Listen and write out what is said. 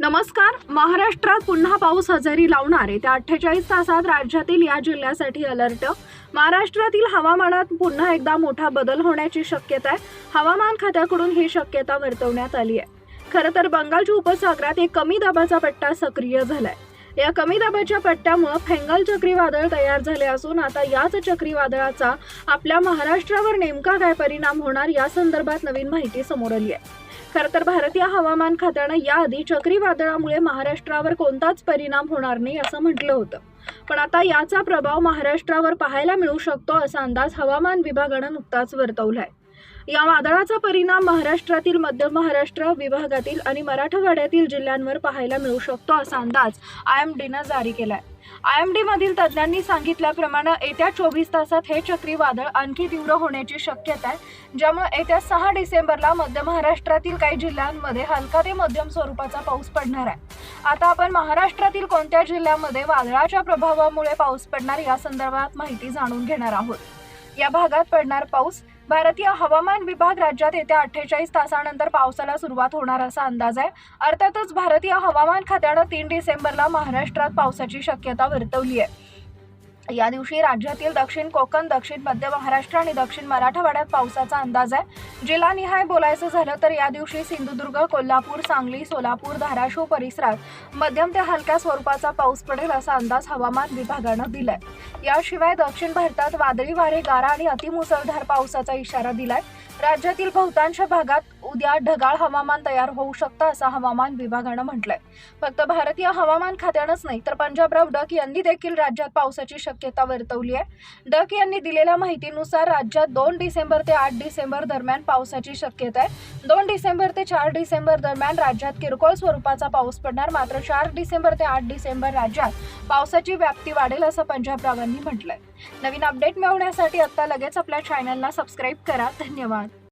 नमस्कार. महाराष्ट्रात पुन्हा पाऊस हजेरी लावणार आहे त्या अठ्ठेचाळीस तासात राज्यातील या जिल्ह्यासाठी अलर्ट. महाराष्ट्रातील हवामानात पुन्हा एकदा मोठा बदल होण्याची शक्यता आहे. हवामान खात्याकडून ही शक्यता वर्तवण्यात आली आहे. खरं तर बंगालच्या उपसागरात एक कमी दाबाचा पट्टा सक्रिय झालाय. या कमी दाबाच्या पट्ट्यामुळे फेंगल चक्रीवादळ तयार झाले असून आता याच चक्रीवादळाचा आपल्या महाराष्ट्रावर नेमका काय परिणाम होणार या संदर्भात नवीन माहिती समोर आली आहे. खरं तर भारतीय हवामान खात्यानं याआधी चक्रीवादळामुळे महाराष्ट्रावर कोणताच परिणाम होणार नाही असं म्हटलं होतं. पण आता याचा प्रभाव महाराष्ट्रावर पाहायला मिळू शकतो असा अंदाज हवामान विभागानं नुकताच वर्तवलाय. या वादळाचा परिणाम महाराष्ट्रातील मध्य महाराष्ट्र विभागातील आणि मराठवाड्यातील जिल्ह्यांवर पाहायला मिळू शकतो असा अंदाज आय एम डीनं जारी केलाय. आय एम डी मधील तज्ज्ञांनी सांगितल्याप्रमाणे येत्या चोवीस तासात हे चक्रीवादळ आणखी तीव्र होण्याची शक्यता आहे ज्यामुळे येत्या सहा डिसेंबरला मध्य महाराष्ट्रातील काही जिल्ह्यांमध्ये हलका ते मध्यम स्वरूपाचा पाऊस पडणार आहे. आता आपण महाराष्ट्रातील कोणत्या जिल्ह्यामध्ये वादळाच्या प्रभावामुळे पाऊस पडणार या संदर्भात माहिती जाणून घेणार आहोत. या भागात पडणार पाऊस भारतीय हवामान विभाग राज्यात येत्या अठ्ठेचाळीस तासानंतर पावसाला सुरुवात होणार असा अंदाज आहे. अर्थातच भारतीय हवामान खात्यानं तीन डिसेंबरला महाराष्ट्रात पावसाची शक्यता वर्तवली आहे. या दिवशी राज्यातील दक्षिण कोकण दक्षिण मध्य महाराष्ट्र आणि दक्षिण मराठवाड्यात पावसाचा अंदाज आहे. जिल्हानिहाय बोलायचं झालं तर या दिवशी सिंधुदुर्ग कोल्हापूर सांगली सोलापूर धाराशिव परिसरात मध्यम ते हलक्या स्वरूपाचा पाऊस पडेल असा अंदाज हवामान विभागानं दिलाय. याशिवाय दक्षिण भारतात वादळी वारे गारा आणि अतिमुसळधार पावसाचा इशारा दिलाय. राज्यातील बहुतांश भागात उद्या ढगाळ हवामान तयार होऊ शकतं असं हवामान विभागानं म्हटलंय. फक्त भारतीय हवामान खात्यानंच नाही तर पंजाबराव डक यांनी देखील राज्यात पावसाची शक्यता वर्तवली आहे. डक यांनी दिलेल्या माहितीनुसार राज्यात दोन डिसेंबर ते आठ डिसेंबर दरम्यान पावसाची शक्यता आहे. दोन डिसेंबर ते चार डिसेंबर दरम्यान राज्यात किरकोळ स्वरूपाचा पाऊस पडणार. मात्र चार डिसेंबर ते आठ डिसेंबर राज्यात पावसाची व्याप्ती वाढेल असं पंजाबरावांनी म्हटलंय. नवीन अपडेट मिळवण्यासाठी आता लगेच आपल्या चॅनलला सबस्क्राईब करा. धन्यवाद.